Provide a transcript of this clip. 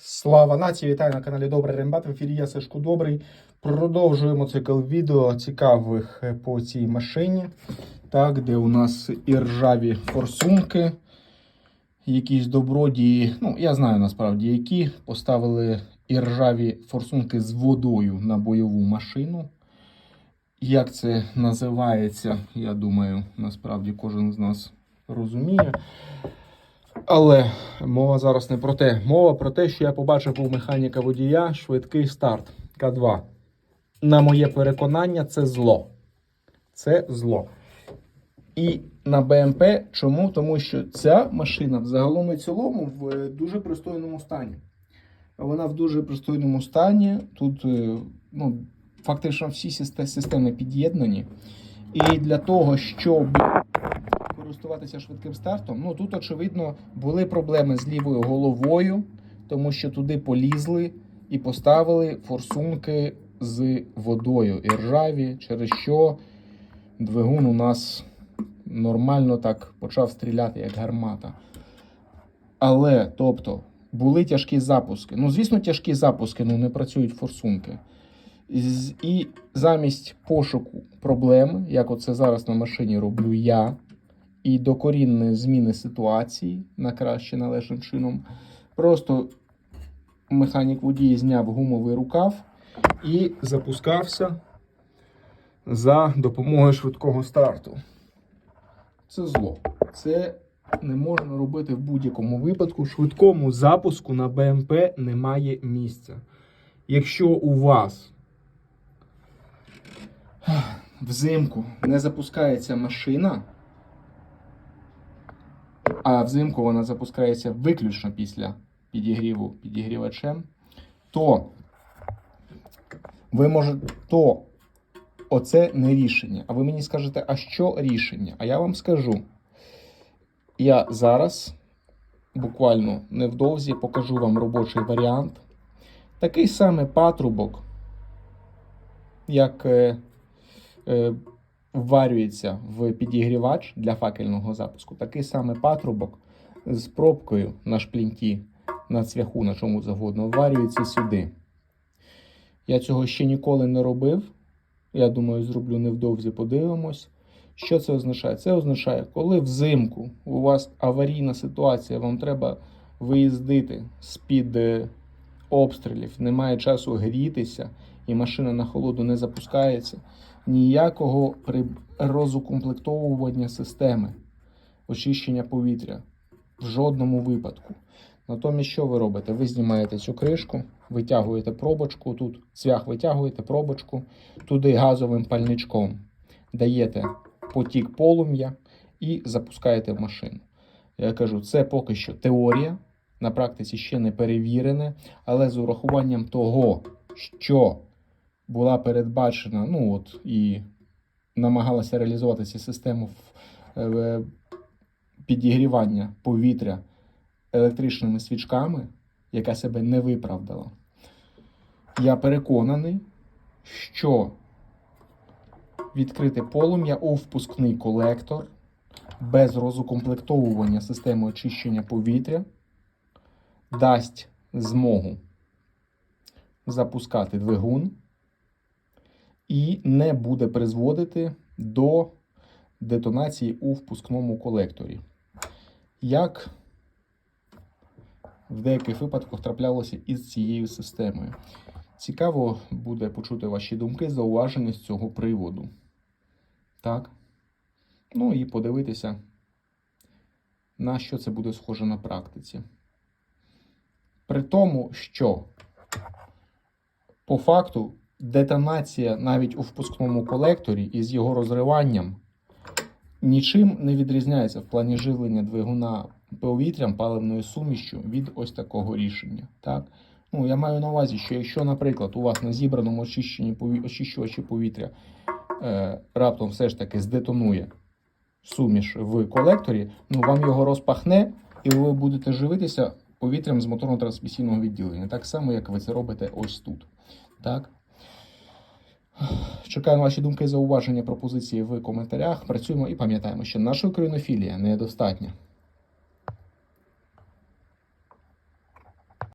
Слава нації! Вітаю на каналі Добрий Рембат. В ефірі я Сашко Добрий. Продовжуємо цикл відео цікавих е, по цій машині. Так, де у нас і ржаві форсунки, якісь добродії. Ну, я знаю насправді, які поставили і ржаві форсунки з водою на бойову машину. Як це називається, я думаю, насправді кожен з нас розуміє. Але мова зараз не про те. Мова про те, що я побачив у механіка водія швидкий старт К2. На моє переконання, це зло. Це зло. І на БМП чому? Тому що ця машина взагалом і цілому в е, дуже пристойному стані. Вона в дуже пристойному стані. Тут е, ну, фактично всі системи під'єднані. І для того, щоб користуватися швидким стартом, ну тут, очевидно, були проблеми з лівою головою, тому що туди полізли і поставили форсунки з водою і ржаві, через що двигун у нас нормально так почав стріляти, як гармата. Але, тобто, були тяжкі запуски. Ну, звісно, тяжкі запуски, ну не працюють форсунки. І замість пошуку проблем, як оце зараз на машині роблю я, і докорінної зміни ситуації на краще належним чином, просто механік водій зняв гумовий рукав і запускався за допомогою швидкого старту. Це зло. Це не можна робити в будь-якому випадку. Швидкому запуску на БМП немає місця. Якщо у вас взимку не запускається машина, а взимку вона запускається виключно після підігріву підігрівачем, то ви можете, то оце не рішення. А ви мені скажете, а що рішення? А я вам скажу. Я зараз буквально невдовзі покажу вам робочий варіант. Такий самий патрубок, як е, е, вварюється в підігрівач для факельного запуску. Такий самий патрубок з пробкою на шплінті, на цвяху, на чому завгодно, вварюється сюди. Я цього ще ніколи не робив. Я думаю, зроблю невдовзі, подивимось. Що це означає? Це означає, коли взимку у вас аварійна ситуація, вам треба виїздити з-під е, обстрілів, немає часу грітися, і машина на холоду не запускається. Ніякого розукомплектовування системи очищення повітря в жодному випадку. Натомість, що ви робите? Ви знімаєте цю кришку, витягуєте пробочку, тут цвях витягуєте пробочку, туди газовим пальничком даєте потік полум'я і запускаєте в машину. Я кажу, це поки що теорія, на практиці ще не перевірене, але з урахуванням того, що була передбачена, ну от і намагалася реалізувати цю систему е, підігрівання повітря електричними свічками, яка себе не виправдала. Я переконаний, що відкрити полум'я у впускний колектор без розукомплектовування системи очищення повітря дасть змогу запускати двигун і не буде призводити до детонації у впускному колекторі. Як в деяких випадках траплялося із цією системою. Цікаво буде почути ваші думки, зауваження з цього приводу. Так. Ну і подивитися, на що це буде схоже на практиці. При тому, що по факту детонація навіть у впускному колекторі із його розриванням нічим не відрізняється в плані живлення двигуна повітрям паливною сумішчю від ось такого рішення. Так? Ну, я маю на увазі, що якщо, наприклад, у вас на зібраному очищенні пові- очищувачі повітря е, раптом все ж таки здетонує суміш в колекторі, ну вам його розпахне, і ви будете живитися повітрям з моторно-трансмісійного відділення. Так само, як ви це робите ось тут. Так? Чекаю на ваші думки, зауваження, пропозиції в коментарях. Працюємо і пам'ятаємо, що наша українофілія недостатня.